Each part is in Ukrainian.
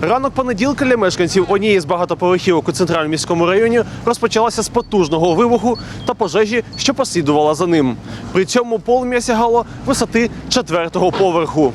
Ранок понеділка для мешканців однієї з багатоповерхівок у центральному міському районі розпочалася з потужного вибуху та пожежі, що послідувала за ним. При цьому полум'я сягало висоти четвертого поверху.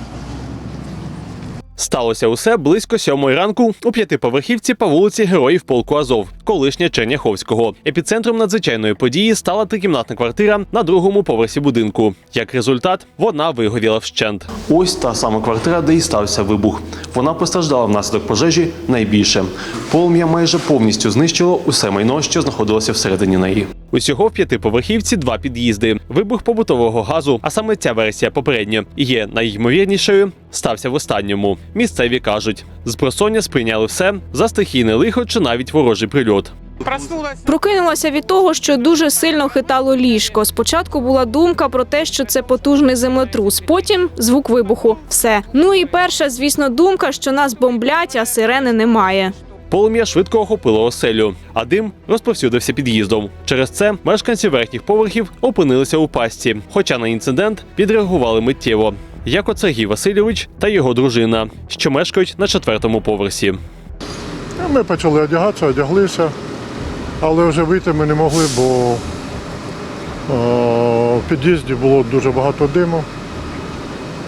Сталося усе близько сьомої ранку у п'ятиповерхівці по вулиці Героїв полку Азов, колишня Черняховського. Епіцентром надзвичайної події стала трикімнатна квартира на другому поверсі будинку. Як результат, вона вигоріла вщент. Ось та сама квартира, де і стався вибух. Вона постраждала внаслідок пожежі найбільше. Полум'я майже повністю знищило усе майно, що знаходилося всередині неї. Усього в п'ятиповерхівці два під'їзди. Вибух побутового газу, а саме ця версія попередня є найймовірнішою, стався в останньому. Місцеві кажуть, з просоння сприйняли все за стихійне лихо чи навіть ворожий прильот. Прокинулася від того, що дуже сильно хитало ліжко. Спочатку була думка про те, що це потужний землетрус. Потім звук вибуху. Все. Ну і перша, звісно, думка, що нас бомблять, а сирени немає. Полум'я швидко охопило оселю, а дим розповсюдився під'їздом. Через це мешканці верхніх поверхів опинилися у пастці, хоча на інцидент відреагували миттєво. Як от Сергій Васильович та його дружина, що мешкають на четвертому поверсі. Ми почали одягатися, одяглися, але вже вийти ми не могли, бо е, в під'їзді було дуже багато диму.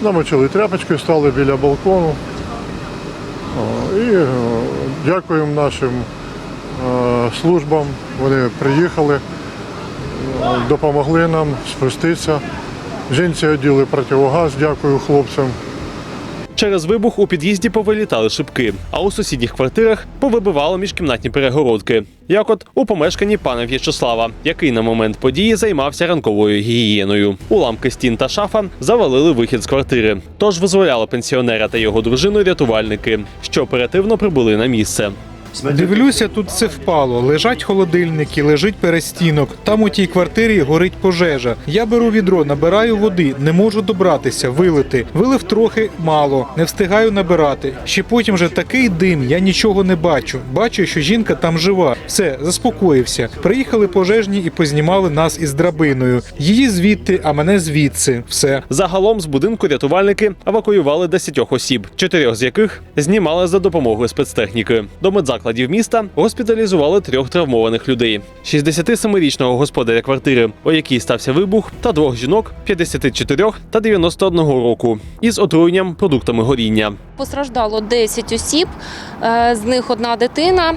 Намочили тряпочки, стали біля балкону. І е, дякуємо нашим е, службам. Вони приїхали, е, допомогли нам спуститися. Жінці оділи противогаз, дякую хлопцям. Через вибух у під'їзді повилітали шибки, а у сусідніх квартирах повибивало міжкімнатні перегородки. Як от у помешканні пана В'ячеслава, який на момент події займався ранковою гігієною. Уламки стін та шафа завалили вихід з квартири. Тож визволяли пенсіонера та його дружину рятувальники, що оперативно прибули на місце. Дивлюся, тут все впало. Лежать холодильники, лежить перестінок. Там у тій квартирі горить пожежа. Я беру відро, набираю води, не можу добратися, вилити. Вилив трохи мало, не встигаю набирати. Ще потім вже такий дим, я нічого не бачу. Бачу, що жінка там жива. Все, заспокоївся. Приїхали пожежні і познімали нас із драбиною. Її звідти, а мене звідси. Все. Загалом з будинку рятувальники евакуювали 10 осіб, чотирьох з яких знімали за допомогою спецтехніки. До медзакладів міста госпіталізували трьох травмованих людей: 67-річного господаря квартири, у якій стався вибух, та двох жінок 54 та 91 року із отруєнням продуктами горіння. Постраждало 10 осіб, е, з них одна дитина.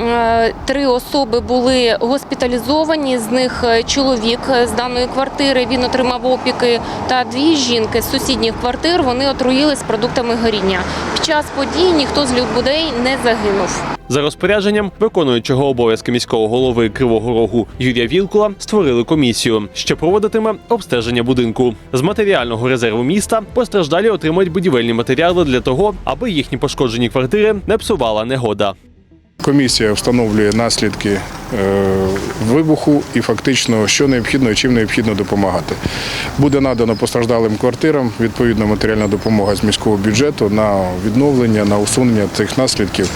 Е, Три особи були госпіталізовані, з них е, чоловік з даної квартири він отримав опіки, та дві жінки з сусідніх квартир вони отруїлись продуктами горіння. Під час подій ніхто з людей не загинув. За розпорядженням виконуючого обов'язки міського голови Кривого Рогу Юрія Вілкула створили комісію, що проводитиме обстеження будинку. З матеріального резерву міста постраждалі отримають будівельні матеріали для того, аби їхні пошкоджені квартири не псувала негода. Комісія встановлює наслідки е, вибуху і фактично, що необхідно і чим необхідно допомагати. Буде надано постраждалим квартирам відповідна матеріальна допомога з міського бюджету на відновлення, на усунення цих наслідків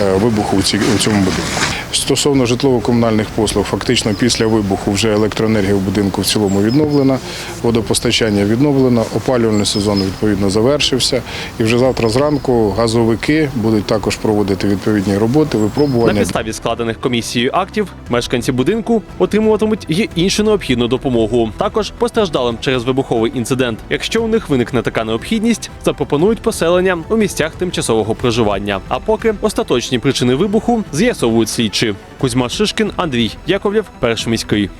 е, вибуху у цьому будинку. Стосовно житлово-комунальних послуг, фактично після вибуху вже електроенергія в будинку в цілому відновлена, водопостачання відновлено, опалювальний сезон відповідно завершився. І вже завтра зранку газовики будуть також проводити відповідні роботи, На випробування. підставі складених комісією актів мешканці будинку отримуватимуть і іншу необхідну допомогу. Також постраждалим через вибуховий інцидент. Якщо у них виникне така необхідність, запропонують поселення у місцях тимчасового проживання. А поки остаточні причини вибуху з'ясовують слідчі. Кузьма Шишкін, Андрій Яковлєв, перший міський.